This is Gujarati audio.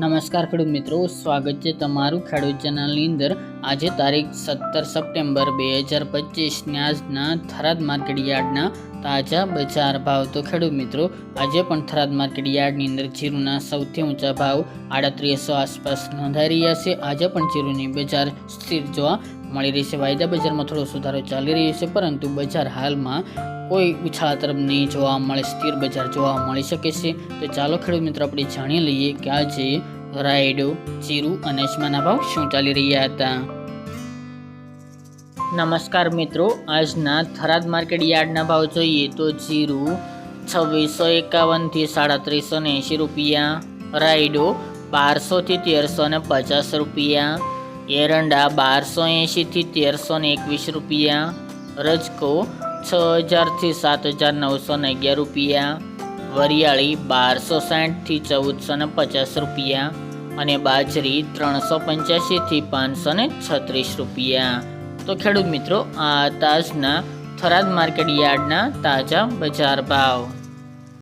નમસ્કાર ખેડૂત મિત્રો, સ્વાગત છે તમારું ખેડૂત ચેનલની અંદર. આજે તારીખ સત્તર સપ્ટેમ્બર બે હજાર પચીસને આજના થરાદ માર્કેટ યાર્ડના તાજા બજાર ભાવ. તો ખેડૂત મિત્રો, આજે પણ થરાદ માર્કેટ યાર્ડની અંદર જીરુના સૌથી ઊંચા ભાવ આડત્રીસો આસપાસ નોંધાઈ રહ્યા છે. આજે પણ જીરુની બજાર સ્થિર જોવા મળી રહી છે. વાયદા બજારમાં થોડો સુધારો ચાલી રહ્યો છે, પરંતુ બજાર હાલમાં કોઈ ઉછાળા તરફ નહીં જોવા મળે, સ્થિર બજાર જોવા મળી શકે છે. તો ચાલો ખેડૂત મિત્રો, આપણે જાણી લઈએ કે આજે રાયડો જીરું અને અજમાના ભાવ શું ચાલી રહ્યા હતા. નમસ્કાર મિત્રો, આજના થરાદ માર્કેટ યાર્ડના ભાવ જોઈએ તો જીરું છવ્વીસો એકાવનથી સાડત્રીસો ને એંશી રૂપિયા, રાયડો બારસોથી તેરસો ને પચાસ રૂપિયા એરંડા બારસો એંશીથી તેરસો ને એકવીસ રૂપિયા. રજકો છ હજારથી સાત હજાર નવસો ને અગિયાર રૂપિયા. વરિયાળી બારસો સાઠથી ચૌદસો ને પચાસ રૂપિયા. અને બાજરી ત્રણસો પંચ્યાસીથી પાંચસો ને છત્રીસ રૂપિયા. તો ખેડૂત મિત્રો, આ તાજના થરાદ માર્કેટ યાર્ડના તાજા બજાર ભાવ.